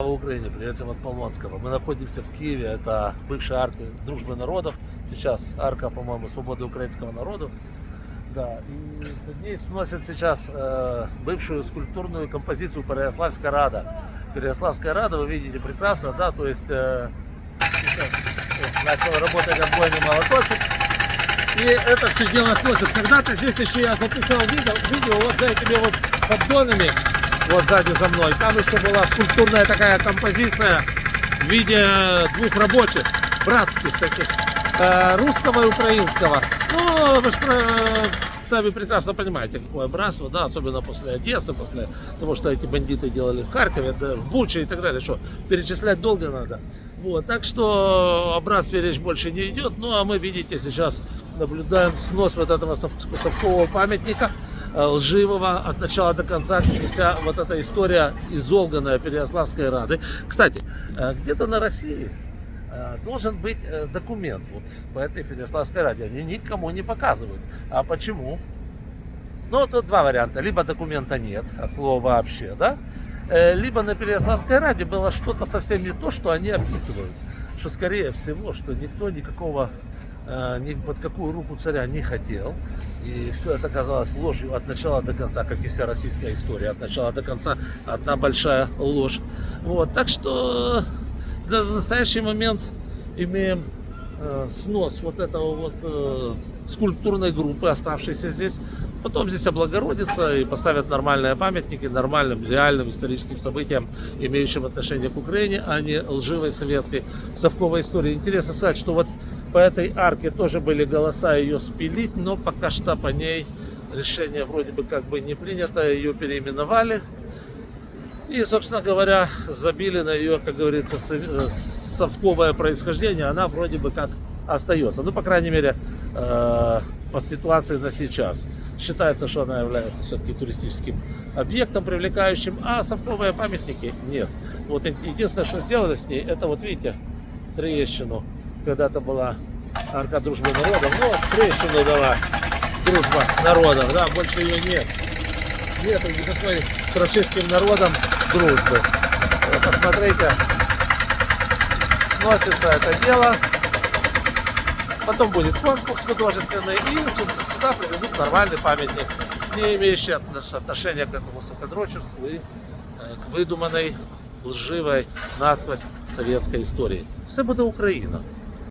Слава Украине, приветствуем от Полонского. Мы находимся в Киеве, это бывшая арка дружбы народов, сейчас арка, по-моему, свободы украинского народу. Да, и под ней сносят сейчас э, бывшую скульптурную композицию Переяславская Рада. Переяславская Рада, вы видите прекрасно, да, то есть э, сейчас, вот, начал работать отбойный молоточек. И это все дело сносит. Когда-то здесь еще я записал видео, видео вот за этими вот поддонами, вот сзади за мной. Там еще была скульптурная такая композиция в виде двух рабочих, братских таких, э, русского и украинского. Ну, вы же про- сами прекрасно понимаете, какое братство, да, особенно после Одессы, после того, что эти бандиты делали в Харькове, да, в Буче и так далее, что перечислять долго надо. Вот, так что о братстве речь больше не идет, ну а мы, видите, сейчас наблюдаем снос вот этого сов- совкового памятника, э, лживого от начала до конца, вся вот эта история изолганная Переяславской Рады. Кстати, э, где-то на России э, должен быть э, документ вот по этой Переяславской Раде. Они никому не показывают. А почему? Ну, тут два варианта. Либо документа нет, от слова вообще, да? Э, Либо на Переяславской Раде было что-то совсем не то, что они описывают. Что, скорее всего, что никто никакого, э, ни под какую руку царя не хотел. И все это казалось ложью от начала до конца, как и вся российская история. От начала до конца одна большая ложь. Вот, так что на настоящий момент имеем э, снос вот этого вот э, скульптурной группы, оставшейся здесь. Потом здесь облагородится и поставят нормальные памятники нормальным, реальным историческим событиям, имеющим отношение к Украине, а не лживой советской совковой истории. Интересно сказать, что вот по этой арке тоже были голоса ее спилить, но пока что по ней решение вроде бы как бы не принято, ее переименовали. И, собственно говоря, забили на ее, как говорится, э, совковое происхождение. Она вроде бы как остается. Ну, по крайней мере, э, по ситуации на сейчас. Считается, что она является все-таки туристическим объектом, привлекающим, а совковые памятники нет. Вот еди- единственное, что сделали с ней, это вот видите, трещину. Когда-то была арка дружбы народов. Ну, вот трещину дала дружба народов, да, больше ее нет нету никакой с народом дружбы. Вот посмотрите, сносится это дело. Потом будет конкурс художественный, и сюда, привезут нормальный памятник, не имеющий отнош- отношения к этому сокодрочеству и э, к выдуманной, лживой, насквозь советской истории. Все буде Україна.